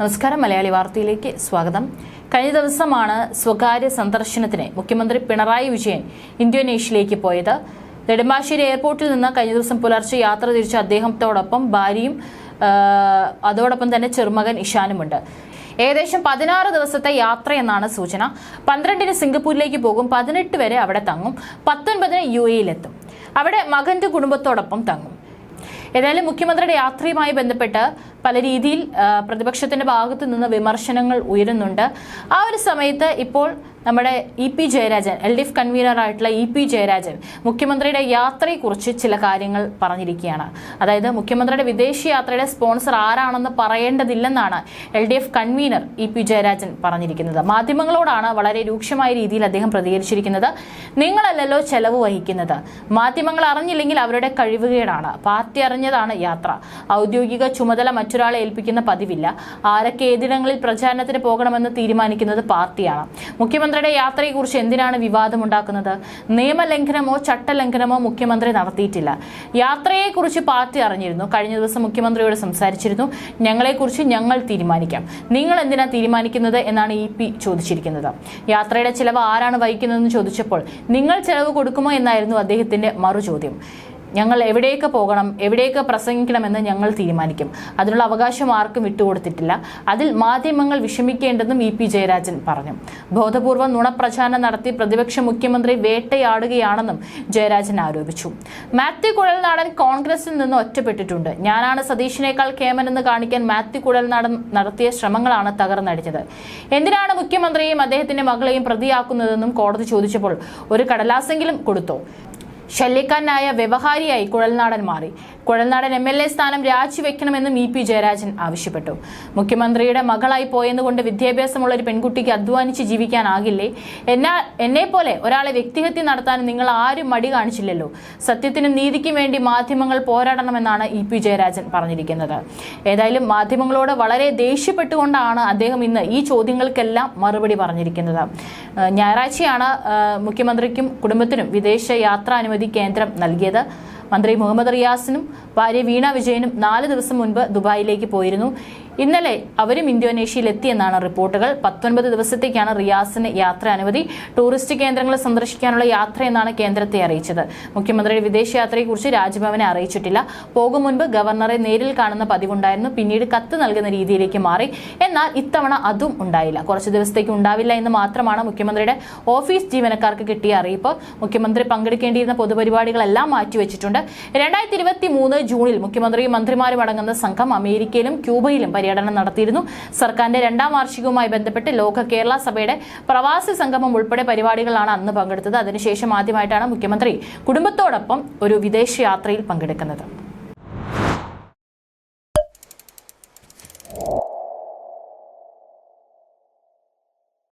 നമസ്കാരം മലയാളി വാർത്തയിലേക്ക് സ്വാഗതം. കഴിഞ്ഞ ദിവസമാണ് സ്വകാര്യ സന്ദർശനത്തിന് മുഖ്യമന്ത്രി പിണറായി വിജയൻ ഇന്തോനേഷ്യയിലേക്ക് പോയത്. നെടുമ്പാശ്ശേരി എയർപോർട്ടിൽ നിന്ന് കഴിഞ്ഞ ദിവസം പുലർച്ചെ യാത്ര തിരിച്ച അദ്ദേഹത്തോടൊപ്പം ഭാര്യയും അതോടൊപ്പം തന്നെ ചെറുമകൻ ഇഷാനുമുണ്ട്. ഏകദേശം പതിനാറ് ദിവസത്തെ യാത്രയെന്നാണ് സൂചന. പന്ത്രണ്ടിന് സിംഗപ്പൂരിലേക്ക് പോകും പതിനെട്ട് വരെ അവിടെ തങ്ങും പത്തൊൻപതിന് യു എയിലെത്തും. അവിടെ മകന്റെ കുടുംബത്തോടൊപ്പം തങ്ങും. ഏതായാലും മുഖ്യമന്ത്രിയുടെ യാത്രയുമായി ബന്ധപ്പെട്ട് പല രീതിയിൽ പ്രതിപക്ഷത്തിന്റെ ഭാഗത്തു നിന്ന് വിമർശനങ്ങൾ ഉയരുന്നുണ്ട്. ആ ഒരു സമയത്ത് ഇപ്പോൾ നമ്മുടെ E P Jayarajan L D F കൺവീനറായിട്ടുള്ള E P Jayarajan മുഖ്യമന്ത്രിയുടെ യാത്രയെക്കുറിച്ച് ചില കാര്യങ്ങൾ പറഞ്ഞിരിക്കുകയാണ്. അതായത് മുഖ്യമന്ത്രിയുടെ വിദേശ യാത്രയുടെ സ്പോൺസർ ആരാണെന്ന് പറയേണ്ടതില്ലെന്നാണ് L D F convenor E P Jayarajan പറഞ്ഞിരിക്കുന്നത്. മാധ്യമങ്ങളോടാണ് വളരെ രൂക്ഷമായ രീതിയിൽ അദ്ദേഹം പ്രതികരിച്ചിരിക്കുന്നത്. നിങ്ങളല്ലല്ലോ ചെലവ് വഹിക്കുന്നത്. മാധ്യമങ്ങൾ അറിഞ്ഞില്ലെങ്കിൽ അവരുടെ കഴിവുകേടാണ് പാർട്ടി അറിഞ്ഞതാണ് യാത്ര. ഔദ്യോഗിക ചുമതല മറ്റൊരാളെ ഏൽപ്പിക്കുന്ന പതിവില്ല. ആരൊക്കെ ഏതിടങ്ങളിൽ പ്രചാരണത്തിന് പോകണമെന്ന് തീരുമാനിക്കുന്നത് പാർട്ടിയാണ്. മുഖ്യമന്ത്രിയുടെ യാത്രയെക്കുറിച്ച് എന്തിനാണ് വിവാദമുണ്ടാക്കുന്നത്? നിയമലംഘനമോ ചട്ടലംഘനമോ മുഖ്യമന്ത്രി നടത്തിയിട്ടില്ല. യാത്രയെക്കുറിച്ച് പാർട്ടി അറിഞ്ഞിരുന്നു. കഴിഞ്ഞ ദിവസം മുഖ്യമന്ത്രിയോട് സംസാരിച്ചിരുന്നു. ഞങ്ങളെക്കുറിച്ച് ഞങ്ങൾ തീരുമാനിക്കാം. നിങ്ങൾ എന്തിനാ തീരുമാനിക്കുന്നത് എന്നാണ് ഇ പി ചോദിച്ചിരിക്കുന്നത്. യാത്രയുടെ ചിലവ് ആരാണ് വഹിക്കുന്നതെന്ന് ചോദിച്ചപ്പോൾ നിങ്ങൾ ചിലവ് കൊടുക്കുമോ എന്നായിരുന്നു അദ്ദേഹത്തിന്റെ മറുചോദ്യം. ഞങ്ങൾ എവിടേക്ക് പോകണം എവിടേക്ക് പ്രസംഗിക്കണമെന്ന് ഞങ്ങൾ തീരുമാനിക്കും. അതിനുള്ള അവകാശം ആർക്കും വിട്ടുകൊടുത്തിട്ടില്ല. അതിൽ മാധ്യമങ്ങൾ വിഷമിക്കേണ്ടെന്നും ഇ പി ജയരാജൻ പറഞ്ഞു. ബോധപൂർവം നുണപ്രചാരണം നടത്തി പ്രതിപക്ഷ മുഖ്യമന്ത്രി വേട്ടയാടുകയാണെന്നും ജയരാജൻ ആരോപിച്ചു. മാത്യു കുഴൽനാടൻ കോൺഗ്രസിൽ നിന്ന് ഒറ്റപ്പെട്ടിട്ടുണ്ട്. ഞാനാണ് സതീഷിനേക്കാൾ കേമനെന്ന് കാണിക്കാൻ മാത്യു കുഴൽനാടൻ നടത്തിയ ശ്രമങ്ങളാണ് തകർന്നടിച്ചത്. എന്തിനാണ് മുഖ്യമന്ത്രിയെയും അദ്ദേഹത്തിന്റെ മകളെയും പ്രതിയാക്കുന്നതെന്നും കോടതി ചോദിച്ചപ്പോൾ ഒരു കടലാസെങ്കിലും കൊടുത്തോ? ശല്യക്കാരനായ വ്യവഹാരിയായി കുഴൽനാടൻ മാറി. കുഴൽനാടൻ എം എൽ എ സ്ഥാനം രാജിവെക്കണമെന്നും ഇ പി ജയരാജൻ ആവശ്യപ്പെട്ടു. മുഖ്യമന്ത്രിയുടെ മകളായി പോയെന്നുകൊണ്ട് വിദ്യാഭ്യാസമുള്ള ഒരു പെൺകുട്ടിക്ക് അധ്വാനിച്ച് ജീവിക്കാനാകില്ലേ? എന്നാ എന്നെ പോലെ ഒരാളെ വ്യക്തിഹത്യ നടത്താൻ നിങ്ങൾ ആരും മടി കാണിച്ചില്ലല്ലോ. സത്യത്തിനും നീതിക്കും വേണ്ടി മാധ്യമങ്ങൾ പോരാടണമെന്നാണ് ഇ പി ജയരാജൻ പറഞ്ഞിരിക്കുന്നത്. ഏതായാലും മാധ്യമങ്ങളോട് വളരെ ദേഷ്യപ്പെട്ടുകൊണ്ടാണ് അദ്ദേഹം ഇന്ന് ഈ ചോദ്യങ്ങൾക്കെല്ലാം മറുപടി പറഞ്ഞിരിക്കുന്നത്. ഞായറാഴ്ചയാണ് മുഖ്യമന്ത്രിക്കും കുടുംബത്തിനും വിദേശ യാത്രാനുമതി കേന്ദ്രം നൽകിയത്. മന്ത്രി മുഹമ്മദ് റിയാസിനും ഭാര്യ വീണ വിജയനും നാല് ദിവസം മുൻപ് ദുബായിലേക്ക് പോയിരുന്നു. ഇന്നലെ അവരും ഇന്തോനേഷ്യയിൽ എത്തിയെന്നാണ് റിപ്പോർട്ടുകൾ. പത്തൊൻപത് ദിവസത്തേക്കാണ് റിയാസിന് യാത്ര അനുമതി. ടൂറിസ്റ്റ് കേന്ദ്രങ്ങൾ സന്ദർശിക്കാനുള്ള യാത്ര എന്നാണ് കേന്ദ്രത്തെ അറിയിച്ചത്. മുഖ്യമന്ത്രിയുടെ വിദേശയാത്രയെക്കുറിച്ച് രാജ്ഭവനെ അറിയിച്ചിട്ടില്ല. പോകും മുൻപ് ഗവർണറെ നേരിൽ കാണുന്ന പതിവുണ്ടായിരുന്നു. പിന്നീട് കത്ത് നൽകുന്ന രീതിയിലേക്ക് മാറി. എന്നാൽ ഇത്തവണ അതും ഉണ്ടായില്ല. കുറച്ച് ദിവസത്തേക്ക് ഉണ്ടാവില്ല എന്ന് മാത്രമാണ് മുഖ്യമന്ത്രിയുടെ ഓഫീസ് ജീവനക്കാർക്ക് കിട്ടിയ അറിയിപ്പ്. മുഖ്യമന്ത്രി പങ്കെടുക്കേണ്ടിയിരുന്ന പൊതുപരിപാടികളെല്ലാം മാറ്റിവെച്ചിട്ടുണ്ട്. രണ്ടായിരത്തി ഇരുപത്തി മൂന്ന് ജൂണിൽ മുഖ്യമന്ത്രിയും മന്ത്രിമാരും അടങ്ങുന്ന സംഘം അമേരിക്കയിലും ക്യൂബയിലും പര്യടനം നടത്തിയിരുന്നു. സർക്കാരിന്റെ രണ്ടാം വാർഷികവുമായി ബന്ധപ്പെട്ട് ലോക കേരള സഭയുടെ പ്രവാസി സംഗമം ഉൾപ്പെടെ പരിപാടികളാണ് അന്ന് പങ്കെടുത്തത്. അതിനുശേഷം ആദ്യമായിട്ടാണ് മുഖ്യമന്ത്രി കുടുംബത്തോടൊപ്പം ഒരു വിദേശ യാത്രയിൽ പങ്കെടുക്കുന്നത്.